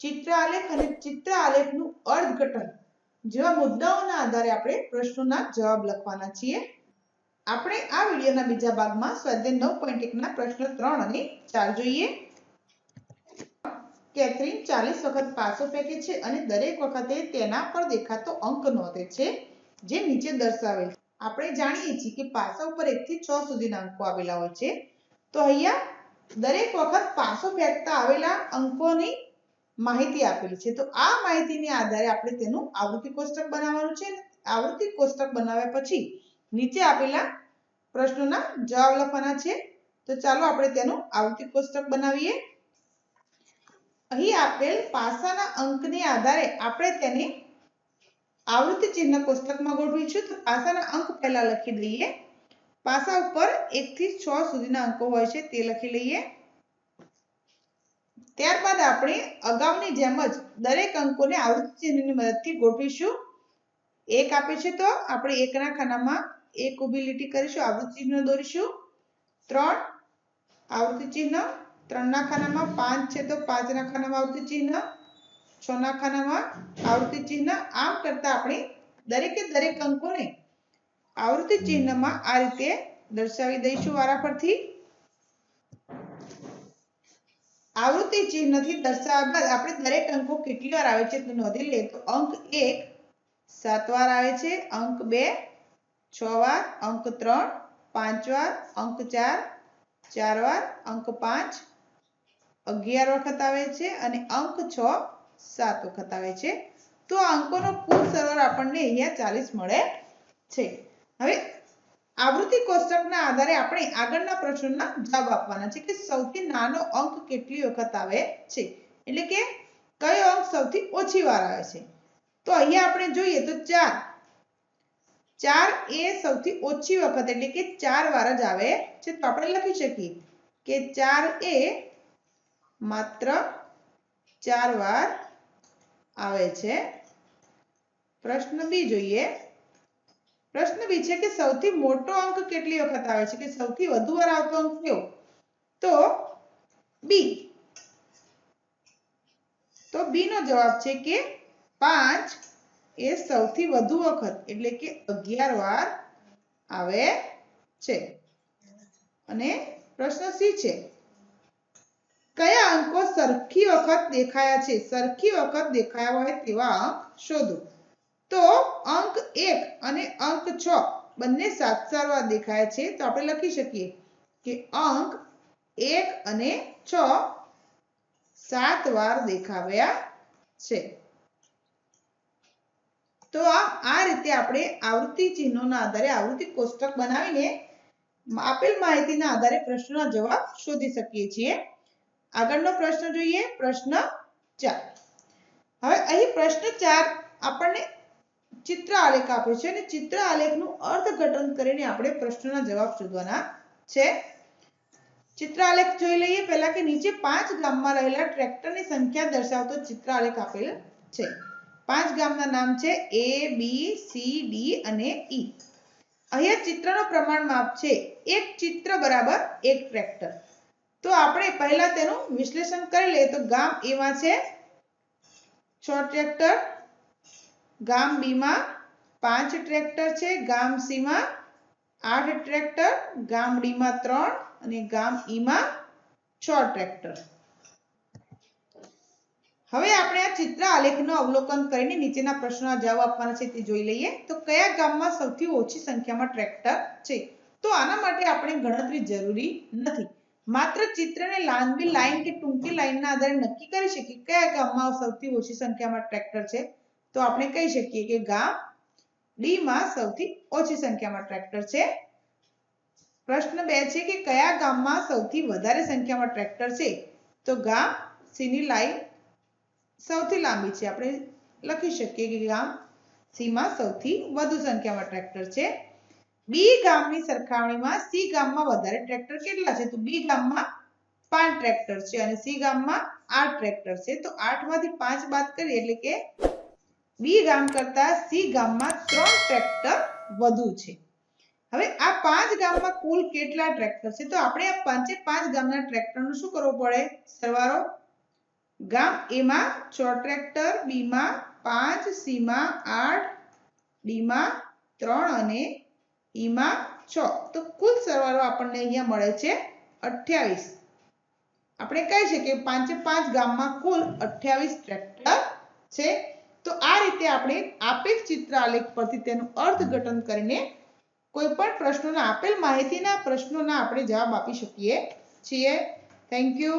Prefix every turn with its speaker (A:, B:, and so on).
A: ચિત્ર આલેખ અને ચિત્ર આલેખનું અર્થઘટન જેવા મુદ્દાઓના આધારે આપણે પ્રશ્નોના જવાબ લખવાના છીએ. આપણે આ વિડીયોના બીજા ભાગમાં સ્વાધ્યાય નવ પોઈન્ટ એકના પ્રશ્ન ત્રણ અને ચાર જોઈએ. કેથરીન ચાલીસ વખત પાસો ફેંકે છે અને દરેક વખતે તેના પર દેખાતો અંક નોંધે છે, જે નીચે દર્શાવેલ છે. આપણે જાણીએ છીએ કે પાસા ઉપર એકથી છ સુધીના અંકો આવેલા હોય છે. તો અહીંયા દરેક વખત પાસો ફેંકતા આવેલા અંકોની માહિતી આપેલી છે. તો આ માહિતીને આધારે આપણે તેનું આવૃત્તિ કોષ્ટક બનાવવાનું છે. આવૃત્તિ કોષ્ટક બનાવ્યા પછી નીચે આપેલા પ્રશ્નોના જવાબ લખવાના છે. તો ચાલો આપણે તેનું આવૃત્તિ કોષ્ટક બનાવીએ. અહીં આપેલ પાસાના અંકને આધારે આપણે તેને આવૃત્તિ ચિહ્ન કોષ્ટકમાં ગોઠવીશું તો પાસાના અંક પહેલા લખી દઈએ. પાસા ઉપર એક થી છ સુધીના અંકો હોય છે તે લખી લઈએ. ત્યારબાદ આપણે અગાઉની જેમ જ દરેક અંકોને આવૃત્તિ ચિહ્નની મદદથી ગોઠવીશું. એક આપે છે તો આપણે એકના ખાનામાં એક ઊભી લીટી કરીશું, આવૃત્તિ ચિહ્ન દોરીશું. ત્રણ આવૃત્તિ ચિહ્ન ત્રણના ખાનામાં પાંચ છે તો પાંચના ખાનામાં આવૃત્તિ ચિહ્ન છ ના ખાનામાં આવૃત્તિ ચિહ્ન. આમ કરતા આપણે દરેકે દરેક અંકોને આવૃત્તિ ચિહ્નમાં આ રીતે દર્શાવી દઈશું વારાફરથી. આવૃત્તિ ચિહ્નથી દર્શાવ્યા બાદ આપણે દરેક અંકો કેટલી વાર આવે છે તે નોંધી લઈએ તો અંક એક સાત વાર આવે છે, અંક બે છ વાર, અંક ત્રણ પાંચ વાર, અંક ચાર ચાર વાર, અંક પાંચ અગિયાર વખત આવે છે અને અંક છ, સાત વખત આવે છે. તો અંકોનો કુલ સરવાળો આપણને અહીંયા ચાલીસ મળે છે. હવે આવૃત્તિ કોષ્ટકના આધારે આપણે આગળના પ્રશ્નોના જવાબ આપવાના છે કે સૌથી નાનો અંક કેટલી વખત આવે છે. એટલે કે કયો અંક સૌથી ઓછી વાર આવે છે. તો અહીંયા આપણે જોઈએ તો ચાર. ચાર એ સૌથી ઓછી વખત એટલે કે ચાર વાર જ આવે છે. તો આપણે લખી શકીએ કે ચાર એ માત્ર ચાર વાર આવે છે. પ્રશ્ન બી જોઈએ. પ્રશ્ન બી છે કે સૌથી મોટો અંક કેટલી વખત આવે છે? કે સૌથી વધુ વાર આવતો અંક કયો? તો બી તો બી નો જવાબ છે કે પાંચ એ સૌથી વધુ વખત, એટલે કે અગિયાર વાર આવે છે. અને પ્રશ્ન સી છે. કયા અંકો સરખી વખત દેખાયા છે? સરખી વખત દેખાયા હોય તેવા શોધો. તો અંક એક અને અંક છ બંને સાત સારવાર દેખાય છે. તો આપણે લખી શકીએ કે અંક એક અને છ સાત વાર દેખાવ્યા છે. તો આ રીતે આપણે આવૃત્તિ ચિહ્નોના આધારે આવૃત્તિ કોષ્ટક બનાવીને આપેલ માહિતીના આધારે પ્રશ્નોના જવાબ શોધી શકીએ છીએ. આગળનો પ્રશ્ન જોઈએ, પ્રશ્ન ચાર. હવે અહીં પ્રશ્ન ચાર આપણને ચિત્ર આલેખ આપે છે અને ચિત્ર આલેખનું અર્થઘટન કરીને આપણે પ્રશ્નના જવાબ શોધવાના છે. ચિત્ર આલેખ જોઈ લઈએ, પહેલા કે નીચે પાંચ ગામમાં રહેલા ટ્રેક્ટરની સંખ્યા દર્શાવતો ચિત્ર આલેખ આપેલ છે. પાંચ ગામના નામ છે એ બી સી ડી અને ઈ અહીંયા ચિત્રનો પ્રમાણ માપ છે એક ચિત્ર બરાબર એક ટ્રેક્ટર. તો આપણે પહેલા તેનું વિશ્લેષણ કરી લઈએ. તો ગામ એમાં છે છ ટ્રેક્ટર, ગામ બીમાં પાંચ ટ્રેક્ટર છે, ગામ સીમાં આઠ ટ્રેક્ટર, ગામ ડીમાં ત્રણ અને ગામ ઈમાં છ ટ્રેક્ટર. હવે આપણે આ ચિત્ર આલેખનું અવલોકન કરીને નીચેના પ્રશ્નોના જવાબ આપવાના છે તે જોઈ લઈએ. તો કયા ગામમાં સૌથી ઓછી સંખ્યામાં ટ્રેક્ટર છે? તો આના માટે આપણે ગણતરી જરૂરી નથી. માત્ર ચિત્રને લાંબી લાઈન કે ટૂંકી લાઈનના આધારે નક્કી કરી શકીએ? કયા ગામમાં સૌથી ઓછી સંખ્યામાં ટ્રેક્ટર છે? તો આપણે કહી શકીએ કે ગામ ડી સૌથી ઓછી સંખ્યામાં ટ્રેક્ટર છે. પ્રશ્ન બે છે કે કયા ગામમાં સૌથી વધારે સંખ્યામાં ટ્રેક્ટર છે? તો ગામ સી ની લાઈન સૌથી લાંબી છે. આપણે લખી શકીએ કે ગામ સી માં સૌથી વધુ સંખ્યામાં ટ્રેક્ટર છે. બી ગામની સરખામણીમાં સી ગામમાં વધારે ટ્રેક્ટર કેટલા છે? તો બી ગામમાં પાંચ ટ્રેક્ટર છે અને સી ગામમાં આઠ ટ્રેક્ટર છે. તો આઠમાંથી પાંચ બાદ કરીએ એટલે કે બી ગામ કરતા સી ગામમાં ત્રણ ટ્રેક્ટર વધુ છે. હવે આ પાંચ ગામમાં કુલ કેટલા ટ્રેક્ટર છે? તો આપણે આ પાંચે પાંચ ગામના ટ્રેક્ટરનું શું કરવું પડે? સરવાળો. ગામ એમાં છ ટ્રેક્ટર, બીમાં પાંચ, સીમાં આઠ, ડીમાં ત્રણ અને ઈ માં છ. તો કુલ સરવાળો આપણને અહીંયા મળે છે અઠ્યાવીસ. આપણે કહી શકીએ પાંચે પાંચ ગામમાં કુલ અઠ્યાવીસ ટ્રેક્ટર છે. તો આ રીતે આપણે આપેલ ચિત્ર આલેખ પરથી તેનું અર્થઘટન કરીને કોઈ પણ પ્રશ્નોના આપેલ માહિતીના પ્રશ્નોના આપણે જવાબ આપી શકીએ છીએ. Thank you